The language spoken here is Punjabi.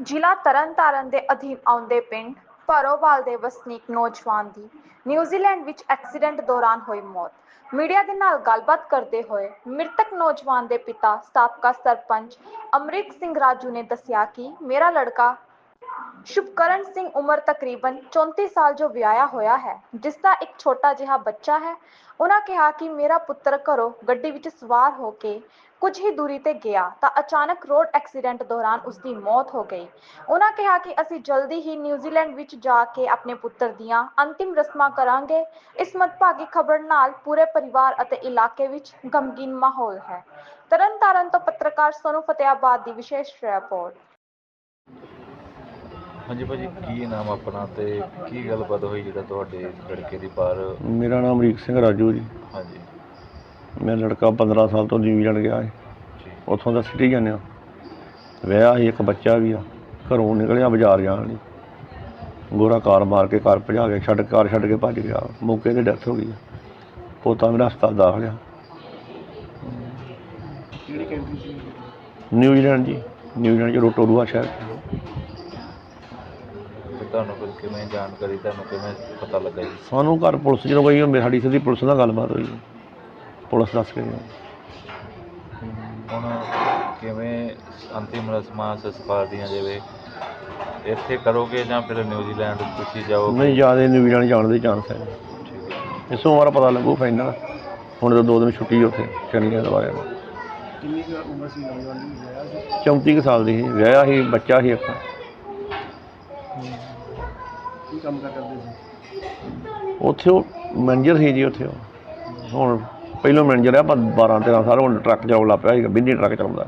ਜ਼ਿਲ੍ਹਾ ਤਰਨਤਾਰਨ ਦੇ ਅਧੀਨ ਆਉਂਦੇ ਪਿੰਡ ਭਰੋਵਾਲ ਦੇ ਵਸਨੀਕ ਨੌਜਵਾਨ ਦੀ ਨਿਊਜ਼ੀਲੈਂਡ ਵਿੱਚ ਐਕਸੀਡੈਂਟ ਦੌਰਾਨ ਹੋਈ ਮੌਤ। ਮੀਡੀਆ ਦੇ ਨਾਲ ਗੱਲਬਾਤ ਕਰਦੇ ਹੋਏ ਮ੍ਰਿਤਕ ਨੌਜਵਾਨ ਦੇ ਪਿਤਾ, ਸਾਬਕਾ ਸਰਪੰਚ ਅਮਰਿਕ ਸਿੰਘ ਰਾਜੂ ਨੇ ਦੱਸਿਆ ਕਿ ਮੇਰਾ ਲੜਕਾ ਸ਼ੁਭਕਰਨ ਸਿੰਘ ਉਮਰ ਤਕਰੀਬਨ 34 ਸਾਲ ਜੋ ਵਿਆਹਿਆ ਹੋਇਆ ਹੈ, ਜਿਸ ਦਾ ਇੱਕ ਛੋਟਾ ਜਿਹਾ ਬੱਚਾ ਹੈ, ਉਹਨਾਂ ਕਿਹਾ ਕਿ ਮੇਰਾ ਪੁੱਤਰ ਘਰੋਂ ਗੱਡੀ ਵਿੱਚ ਸਵਾਰ ਹੋ ਕੇ ਕੁਝ ਹੀ ਦੂਰੀ ਤੇ ਗਿਆ ਤਾਂ ਅਚਾਨਕ ਰੋਡ ਐਕਸੀਡੈਂਟ ਦੌਰਾਨ ਉਸ ਦੀ ਮੌਤ ਹੋ ਗਈ। ਉਹਨਾਂ ਕਿਹਾ ਕਿ ਅਸੀਂ ਜਲਦੀ ਹੀ ਨਿਊਜ਼ੀਲੈਂਡ ਵਿੱਚ ਜਾ ਕੇ ਆਪਣੇ ਪੁੱਤਰ ਦੀਆਂ ਅੰਤਿਮ ਰਸਮਾਂ ਕਰਾਂਗੇ। ਇਸ ਮੰਦਭਾਗੀ ਖਬਰ ਨਾਲ ਪੂਰੇ ਪਰਿਵਾਰ ਅਤੇ ਇਲਾਕੇ ਵਿੱਚ ਗਮਗੀਨ ਮਾਹੌਲ ਹੈ। ਤਰਨਤਾਰਨ ਤੋਂ ਪੱਤਰਕਾਰ ਸੋਨੂ ਫਤਿਆਬਾਦ ਦੀ ਵਿਸ਼ੇਸ਼ ਰਿਪੋਰਟ। ਹਾਂਜੀ ਭਾਜੀ ਕੀ ਨਾਮ ਆਪਣਾ ਤੇ ਕੀ ਗੱਲਬਾਤ ਹੋਈ ਜਿਹੜਾ ਤੁਹਾਡੇ ਲੜਕੇ ਦੀ ਬਾਹਰ? ਮੇਰਾ ਨਾਮ ਅਮਰੀਕ ਸਿੰਘ ਰਾਜੂ ਜੀ। ਹਾਂਜੀ। ਮੇਰਾ ਲੜਕਾ 15 ਸਾਲ ਤੋਂ ਨਿਊਜ਼ੀਲੈਂਡ ਗਿਆ ਹੈ। ਜੀ। ਉੱਥੋਂ ਦਾ ਸਿਟੀਜ਼ਨ ਆ। ਵਿਆਹ ਸੀ ਇੱਕ ਬੱਚਾ ਵੀ ਆ। ਘਰੋਂ ਨਿਕਲਿਆ ਬਾਜ਼ਾਰ ਜਾਣ ਲਈ। ਗੋਰਾ ਕਾਰ ਮਾਰ ਕੇ ਕਾਰ ਭਜਾ ਕੇ ਛੱਡ ਕਾਰ ਛੱਡ ਕੇ ਭੱਜ ਗਿਆ। ਮੌਕੇ ਤੇ ਡੈਥ ਹੋ ਗਈ ਆ। ਪੋਤਾ ਮੇਰਾ ਹਸਪਤਾਲ ਦਾਖਲ ਆ। ਕਿਹੜੀ ਕੰਟਰੀ ਸੀ? ਨਿਊਜ਼ੀਲੈਂਡ ਜੀ। ਨਿਊਜ਼ੀਲੈਂਡ ਚ ਰੋਟੋਰੂਆ ਸ਼ਹਿਰ। ਤੇ ਤੁਹਾਨੂੰ ਫਿਰ ਕਿਵੇਂ ਜਾਣਕਾਰੀ ਤੁਹਾਨੂੰ ਕਿਵੇਂ ਪਤਾ ਲੱਗਾ ਜੀ? ਸਾਨੂੰ ਘਰ ਪੁਲਿਸ ਜਦੋਂ ਗਈ ਉਹ ਸਾਡੀ ਸਿੱਧੀ ਪੁਲਿਸ ਨਾਲ ਗੱਲਬਾਤ ਹੋਈ। ਪੁਲਿਸ ਦੱਸ ਕੇ ਗਈ। ਹੁਣ ਕਿਵੇਂ ਅੰਤਿਮ ਰਸਮਾਂ ਸੰਸਕਾਰ ਦੀਆਂ ਜਿਵੇਂ ਇੱਥੇ ਕਰੋਗੇ ਜਾਂ ਫਿਰ ਨਿਊਜ਼ੀਲੈਂਡ ਤੁਸੀਂ ਜਾਓਗੇ? ਨਹੀਂ ਜ਼ਿਆਦਾ ਨਿਊਜ਼ੀਲੈਂਡ ਜਾਣ ਦੇ ਚਾਂਸ ਹੈ। ਇਸ ਸੋਮਵਾਰ ਪਤਾ ਲੱਗੂ ਫਾਈਨਲ ਹੁਣ ਤਾਂ ਦੋ ਦਿਨ ਛੁੱਟੀ ਉੱਥੇ ਐਤਵਾਰ ਨੂੰ ਕਿੰਨੀ ਕੁ ਉਮਰ ਸੀ ਨੌਜਵਾਨ ਦੀ? ਵਿਆਹ ਸੀ? 34 ਕੁ ਸਾਲ ਦੀ ਸੀ। ਵਿਆਹਿਆ ਸੀ ਬੱਚਾ ਸੀ ਇੱਕ ਕੀ ਕੰਮ ਕਾਰ ਕਰਦੇ ਸੀ? ਉੱਥੇ ਉਹ ਮੈਨੇਜਰ ਸੀ ਜੀ ਉੱਥੇ ਉਹ। ਹੁਣ ਪਹਿਲੋਂ ਮੈਨੇਜਰ ਆ, ਪਰ 12 13 ਸਾਲ ਹੁਣ ਟਰੱਕ ਚਲਾਉਣ ਲੱਗ ਪਿਆ ਸੀਗਾ ਬਿੰਦੀ ਟਰੱਕ ਚਲਾਉਂਦਾ।